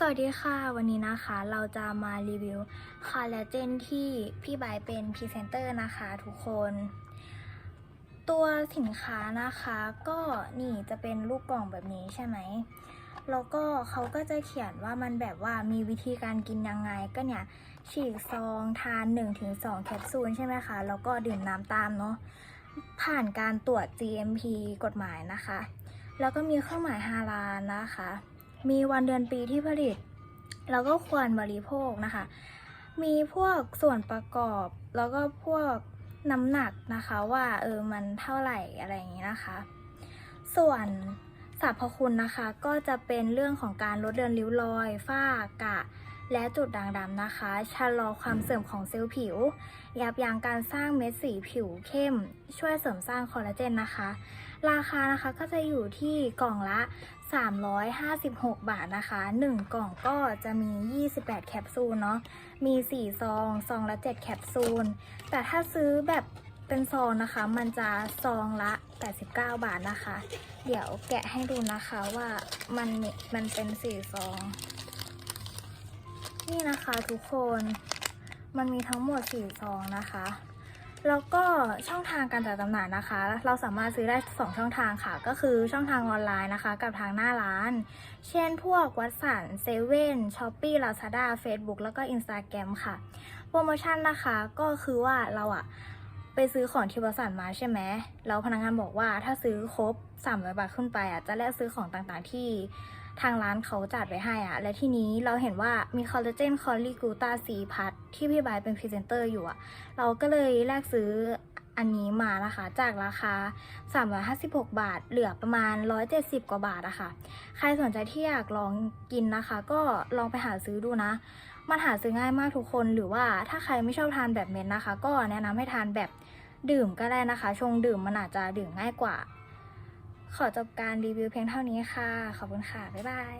สวัสดีค่ะ วันนี้นะคะเราจะมารีวิวคอลลาเจนที่พี่บร์ทเป็นพรีเซนเตอร์นะคะทุกคน ตัวสินค้านะคะก็นี่จะเป็นรูปกล่องแบบนี้ใช่ไหม แล้วก็เขาก็จะเขียนว่ามันแบบว่ามีวิธีการกินยังไงก็เนี่ย ฉีกซองทาน 1-2 แคปซูลใช่ไหมคะ แล้วก็ดื่มน้ำตามเนาะผ่านการตรวจ GMP กฎหมายนะคะ แล้วก็มีเครื่องหมายฮาลาลนะคะ มีวันเดือนปีที่ผลิต แล้วก็ควรบริโภคนะคะ มีพวกส่วนประกอบแล้วก็พวกน้ำหนักนะคะว่าเออมันเท่าไหร่อะไรอย่างนี้นะคะ ส่วนสรรพคุณนะคะก็จะเป็นเรื่องของการลดเดือนริ้วรอยฝ้ากระ และจุดด่างดำนะคะชะลอความเสื่อมของเซลล์ผิว ยับยั้งการสร้างเม็ดสีผิวเข้ม ช่วยเสริมสร้างคอลลาเจนนะคะ ราคานะคะก็จะอยู่ที่กล่องละ 356 บาทนะคะ 1 กล่องก็จะมี 28 แคปซูลเนาะมี 4 ซองซองละ 7 แคปซูล แต่ถ้าซื้อแบบเป็นซองนะคะ มันจะซองละ 89 บาทนะคะ เดี๋ยวแกะให้ดูนะคะว่ามันมันเป็น4ซอง นี่นะคะทุกคนมันมีทั้งหมด4ซองนะคะ แล้วก็ช่องทางการจัดจำหน่ายนะคะ เราสามารถซื้อได้ 2 ช่องทางค่ะ ก็คือช่องทางออนไลน์นะคะ กับทางหน้าร้าน เช่นพวกวัดสันเซเว่นช้อปปี้ลาซาด้าเฟซบุ๊กแล้วก็ Instagram ค่ะ โปรโมชั่นนะคะก็คือว่าเราอะไปซื้อของที่วัดสันมาใช่ไหมแล้วพนักงานบอกว่าถ้าซื้อครบ300บาทขึ้นไปอะจะแลกซื้อของต่างๆที่ ทางร้านเขาจัดไว้ให้อะและทีนี้เราเห็นว่ามีคอลลาเจนคอลลีกูตาซีพัทที่พี่บายเป็นพรีเซนเตอร์อยู่อะเราก็เลยแลกซื้ออันนี้มานะคะ จากราคา 356 บาท เหลือประมาณ 170 กว่าบาทอะค่ะ ใครสนใจที่อยากลองกินนะคะ ก็ลองไปหาซื้อดูนะ มันหาซื้อง่ายมากทุกคน หรือว่าถ้าใครไม่ชอบทานแบบเม็ดนะคะ ก็แนะนำให้ทานแบบดื่มก็ได้นะคะ ชงดื่มมันอาจจะดื่มง่ายกว่า ขอจบการรีวิวเพียงเท่านี้ค่ะ ขอบคุณค่ะ บ๊ายบาย